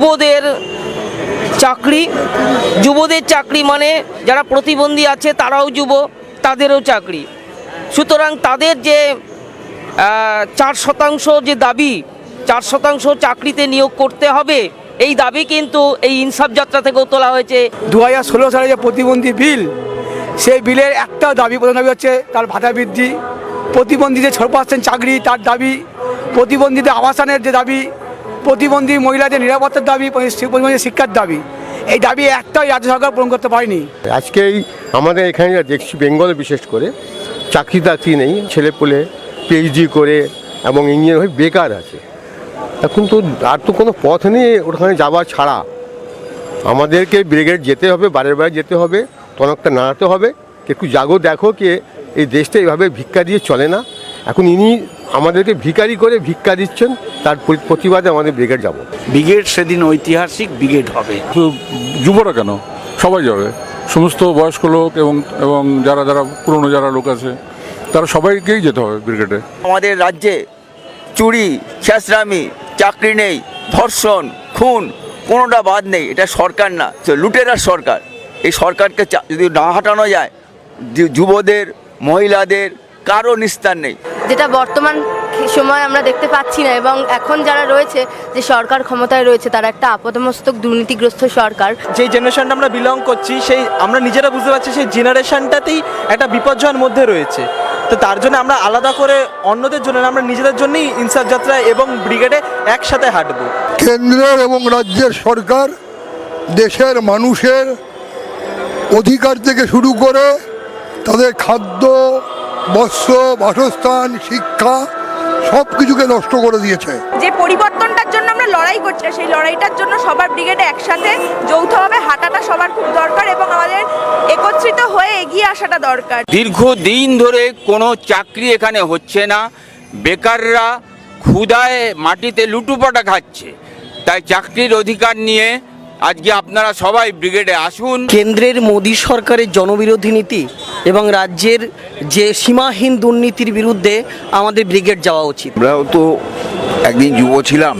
যুবদের চাকরি যুবদের চাকরি মানে যারা প্রতিবন্ধী আছে তারাও যুব, তাদেরও চাকরি। সুতরাং তাদের যে চার শতাংশ যে দাবি, চার শতাংশ চাকরিতে নিয়োগ করতে হবে, এই দাবি কিন্তু এই ইনসাফ যাত্রা থেকেও তোলা হয়েছে। দু হাজার ষোলো সালে যে প্রতিবন্ধী বিল, সেই বিলের একটা দাবি, প্রধান দাবি হচ্ছে তার ভাতা বৃদ্ধি। প্রতিবন্ধীদের ছ পার্সেন্ট চাকরি, তার দাবি, প্রতিবন্ধীদের আবাসনের যে দাবি প্রতিবন্ধী মহিলাদের নিরাপত্তার দাবি, প্রতিবন্ধী শিক্ষার দাবি। এই দাবি একটাই রাজ্য সরকার পূরণ করতে পারেনি। আজকেই আমাদের এখানে দেখছি, বেঙ্গলে বিশেষ করে চাকরি টাকরি নেই ছেলে পুলে পিএইচডি করে এবং ইঞ্জিনিয়ার হয়ে বেকার আছে। এখন তো আর তো কোনো পথ নেই ওখানে যাওয়া ছাড়া। আমাদেরকে ব্রিগেড যেতে হবে বারে বারে যেতে হবে টনকটা নাড়াতে হবে। একটু জাগো দেখো কে, এই দেশটা এইভাবে ভিক্ষা দিয়ে চলে না। এখন ইনি আমাদেরকে ভিখারি করে ভিক্ষা দিচ্ছেন তার প্রতিবাদে আমাদের ব্রিগেড যাব। ব্রিগেড সেদিন ঐতিহাসিক ব্রিগেড হবে। যুবরা কেন? সবাই যাবে। সমস্ত বয়স্ক লোক এবং এবং যারা যারা পুরনো যারা লোক আছে তারা সবাইকেই যেতে হবে ব্রিগেডে। আমাদের রাজ্যে চুরি ছেঁচড়ামি চাকরি নেই ধর্ষণ খুন কোনোটা বাদ নেই এটা সরকার না তো লুটেরার সরকার। এই সরকারকে চা- যদি না হাঁটানো যায় যু- যুবদের মহিলাদের কারও নিস্তার নেই। যেটা বর্তমান সময় আমরা দেখতে পাচ্ছি না এবং এখন যারা রয়েছে যে সরকার ক্ষমতায় রয়েছে তারা একটা আপদমস্তক দুর্নীতিগ্রস্ত সরকার। যে জেনারেশনটা আমরা বিলং করছি সেই আমরা নিজেরা বুঝতে পারছি সেই জেনারেশনটাতেই একটা বিপর্যয়ের মধ্যে রয়েছে। তো তার জন্য আমরা আলাদা করে অন্যদের জন্য আমরা নিজেদের জন্যই ইনসাফ যাত্রা এবং ব্রিগেডে একসাথে হাঁটবো। কেন্দ্রের এবং রাজ্যের সরকার দেশের মানুষের অধিকার থেকে শুরু করে তাদের খাদ্য বস্ত্র বাসস্থান শিক্ষা সব কিছুকে নষ্ট করে দিয়েছে। যে পরিবর্তনটার জন্য আমরা লড়াই করছি সেই লড়াইটার জন্য সবার ব্রিগেডে একসাথে যৌথভাবে হাঁটাটা সবার খুব দরকার এবং আমাদের একত্রিত হয়ে এগিয়ে আসাটা দরকার। দীর্ঘদিন ধরে কোনো চাকরি এখানে হচ্ছে না। বেকাররা ক্ষুদায় মাটিতে লুটুপাটা খাচ্ছে। তাই চাকরির অধিকার নিয়ে আজকে আপনারা সবাই ব্রিগেডে আসুন। কেন্দ্রের মোদী সরকারের জনবিরোধী নীতি এবং রাজ্যের যে সীমাহীন দুর্নীতির বিরুদ্ধে আমাদের ব্রিগেড যাওয়া উচিত। আমরাও তো একদিন যুব ছিলাম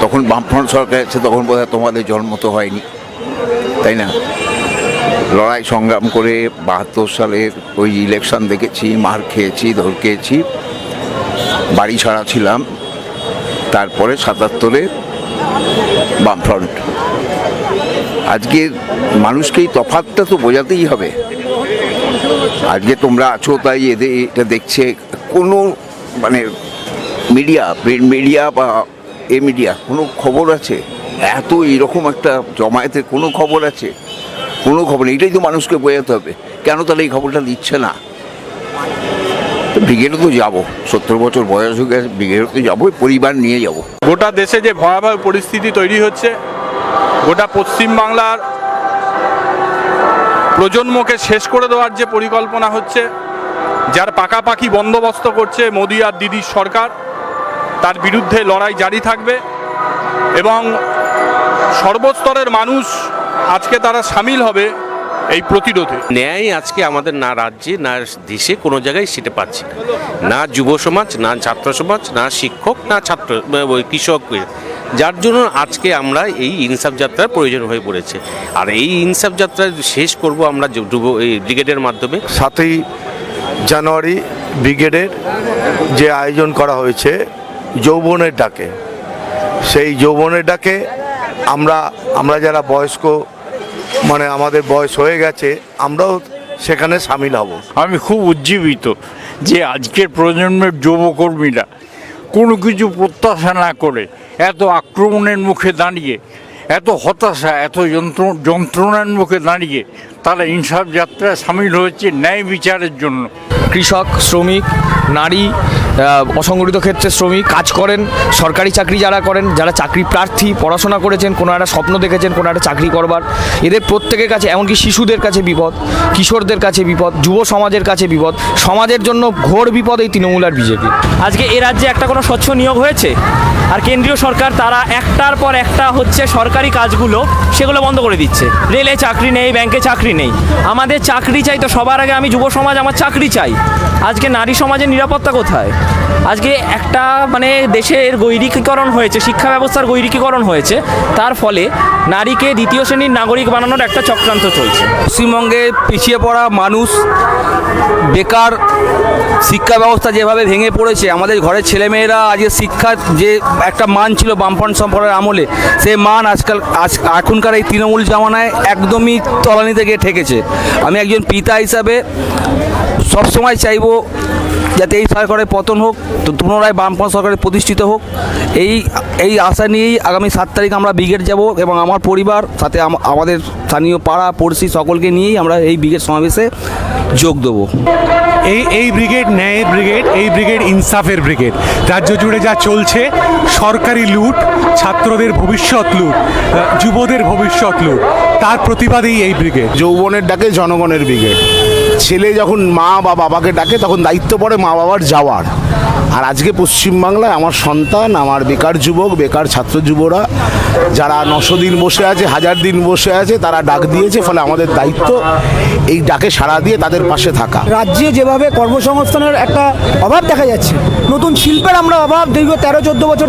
তখন বামফ্রন্ট সরকার আছে তখন বোধহয় তোমাদের জন্ম তো হয়নি তাই না? লড়াই সংগ্রাম করে বাহাত্তর সালের ওই ইলেকশন দেখেছি মার খেয়েছি ধর খেয়েছি বাড়ি ছাড়া ছিলাম তারপরে সাতাত্তরে বামফ্রন্ট। আজকে মানুষকে এই তফাতটা তো বোঝাতেই হবে। আজকে তোমরা আছো, তাই এদের এটা দেখছে কোনো মানে মিডিয়া, প্রিন্ট মিডিয়া বা এ মিডিয়া, কোনো খবর আছে? এত এরকম একটা জমায়েতের কোনো খবর আছে? কোনো খবর নেই। এটাই তো মানুষকে বোঝাতে হবে। কেন তাহলে এই খবরটা দিচ্ছে না? ব্রিগেডে তো যাব। সত্তর বছর বয়স হয়ে গেছে ব্রিগেডে তো যাব পরিবার নিয়ে যাব। গোটা দেশে যে ভয়াবহ পরিস্থিতি তৈরি হচ্ছে, গোটা পশ্চিমবাংলার প্রজন্মকে শেষ করে দেওয়ার যে পরিকল্পনা হচ্ছে, যার পাকাপাকি বন্দোবস্ত করছে মোদি আর দিদির সরকার, তার বিরুদ্ধে লড়াই জারি থাকবে এবং সর্বস্তরের মানুষ আজকে তারা সামিল হবে। এই প্রতিরোধে। ন্যায় আজকে আমাদের না রাজ্যে না দেশে কোনো জায়গায় সেটা পাচ্ছি না। না যুব সমাজ না ছাত্র সমাজ না শিক্ষক না ছাত্র ওই কৃষক। যার জন্য আজকে আমরা এই ইনসাফ যাত্রার প্রয়োজন হয়ে পড়েছে। আর এই ইনসাফ যাত্রা শেষ করব আমরা যুব এই ব্রিগেডের মাধ্যমে। সাতই জানুয়ারি ব্রিগেডের যে আয়োজন করা হয়েছে যৌবনের ডাকে সেই যৌবনের ডাকে আমরা আমরা যারা বয়স্ক মানে আমাদের বয়স হয়ে গেছে, আমরাও সেখানে সামিল হব। আমি খুব উজ্জীবিত যে আজকের প্রজন্মের যুবকর্মীরা কোনো কিছু প্রত্যাশা না করে এত আক্রমণের মুখে দাঁড়িয়ে, এত হতাশা, এত যন্ত্র, যন্ত্রণার মুখে দাঁড়িয়ে তারা ইনসাফ যাত্রায় সামিল হয়েছে ন্যায় বিচারের জন্য। কৃষক, শ্রমিক, নারী অসংগঠিত ক্ষেত্রে শ্রমিক কাজ করেন, সরকারি চাকরি যারা করেন, যারা চাকরি প্রার্থী, পড়াশোনা করেছেন, কোনো একটা স্বপ্ন দেখেছেন, কোনো একটা চাকরি করবার। এদের প্রত্যেকের কাছে, এমনকি শিশুদের কাছে বিপদ, কিশোরদের কাছে বিপদ, যুব সমাজের কাছে বিপদ, সমাজের জন্য ঘোর বিপদ এই তৃণমূল আর বিজেপি। আজকে এ রাজ্যে একটা কোনো স্বচ্ছ নিয়োগ হয়েছে? আর কেন্দ্রীয় সরকার তারা একটার পর একটা হচ্ছে সরকারি কাজগুলো সেগুলো বন্ধ করে দিচ্ছে। রেলে চাকরি নেই, ব্যাংকে চাকরি নেই। আমাদের চাকরি চাই তো সবার আগে আমি যুব সমাজ, আমার চাকরি চাই। আজকে নারী সমাজের নিরাপত্তা কোথায়? আজকে একটা মানে দেশের গৈরিকীকরণ হয়েছে, শিক্ষা ব্যবস্থার গৈরিকীকরণ হয়েছে, তার ফলে নারীকে দ্বিতীয় শ্রেণির নাগরিক বানানোর একটা চক্রান্ত চলছে। পশ্চিমবঙ্গে পিছিয়ে পড়া মানুষ, বেকার, শিক্ষা ব্যবস্থা যেভাবে ভেঙে পড়েছে, আমাদের ঘরের ছেলেমেয়েরা আজকে শিক্ষার যে একটা মান ছিল বামফ্রন্ট সম্পর্কের আমলে, সেই মান আজকাল, আজ, এখনকার এই তৃণমূল জামানায় একদমই তলানিতে গিয়ে ঠেকেছে। আমি একজন পিতা হিসাবে সবসময় চাইব যাতে এই সরকারের পতন হোক তো পুনরায় বামফ্রন্ট সরকারের প্রতিষ্ঠিত হোক। এই এই আশা নিয়েই আগামী সাত তারিখ আমরা ব্রিগেড যাব এবং আমার পরিবার সাথে আমাদের স্থানীয় পাড়া পড়শি সকলকে নিয়েই আমরা এই ব্রিগেড সমাবেশে যোগ দেবো। এই এই ব্রিগেড ন্যায়ের ব্রিগেড এই ব্রিগেড ইনসাফের ব্রিগেড। রাজ্য জুড়ে যা চলছে সরকারি লুট ছাত্রদের ভবিষ্যৎ লুট যুবদের ভবিষ্যৎ লুট তার প্রতিবাদেই এই ব্রিগেড। যৌবনের ডাকে জনগণের ব্রিগেড। ছেলে যখন মা বা বাবাকে ডাকে তখন দায়িত্ব পড়ে মা বাবার যাওয়ার। আর আজকে পশ্চিমবাংলায় আমার সন্তান, আমার বেকার যুবক, বেকার ছাত্র যুবরা, যারা নশো দিন বসে আছে, হাজার দিন বসে আছে, তারা ডাক দিয়েছে, ফলে আমাদের দায়িত্ব এই ডাকে সাড়া দিয়ে তাদের পাশে থাকা। রাজ্যে যেভাবে কর্মসংস্থানের একটা অভাব দেখা যাচ্ছে, নতুন শিল্পের আমরা অভাব দীর্ঘ তেরো, চোদ্দ বছর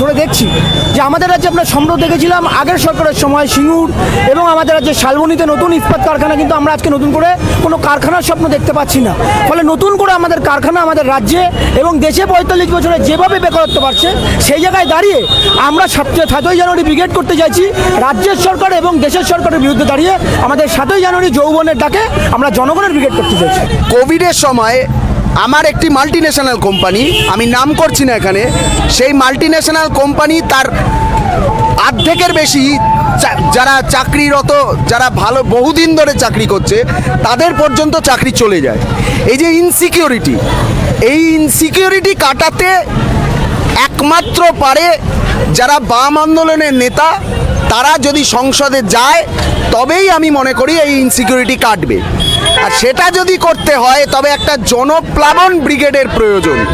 ধরে দেখছি যে আমাদের রাজ্যে আমরা সম্ভব দেখেছিলাম আগের সরকারের সময় সিঙ্গুর এবং আমাদের রাজ্যে শালবনিতে নতুন ইস্পাত কারখানা, কিন্তু আমরা আজকে নতুন করে কোনো কারখানার স্বপ্ন দেখতে পাচ্ছি না। ফলে নতুন করে আমাদের কারখানা আমাদের রাজ্যে এবং দেশে পঁয়তাল্লিশ বছরে যেভাবে বেকারত্ব বাড়ছে, সেই জায়গায় দাঁড়িয়ে আমরা সাতই সাতই জানুয়ারি ব্রিগেড করতে চাইছি রাজ্যের সরকার এবং দেশের সরকারের বিরুদ্ধে দাঁড়িয়ে আমাদের সাতই জানুয়ারি যৌবনের ডাকে আমরা জনগণের ব্রিগেড করতে চাইছি কোভিডের সময় আমার একটি মাল্টি কোম্পানি আমি নাম করছি না এখানে, সেই মাল্টি কোম্পানি তার অর্ধেকের বেশি যারা চাকরিরত, যারা ভালো বহুদিন ধরে চাকরি করছে, তাদের পর্যন্ত চাকরি চলে যায়। এই যে ইনসিকিউরিটি এই ইনসিকিউরিটি কাটাতে একমাত্র পারে যারা বাম আন্দোলনের নেতা, তারা যদি সংসদে যায়, তবেই আমি মনে করি এই ইনসিকিউরিটি কাটবে। আর সেটা যদি করতে হয়, তবে একটা জনপ্লাবন ব্রিগেডের প্রয়োজন।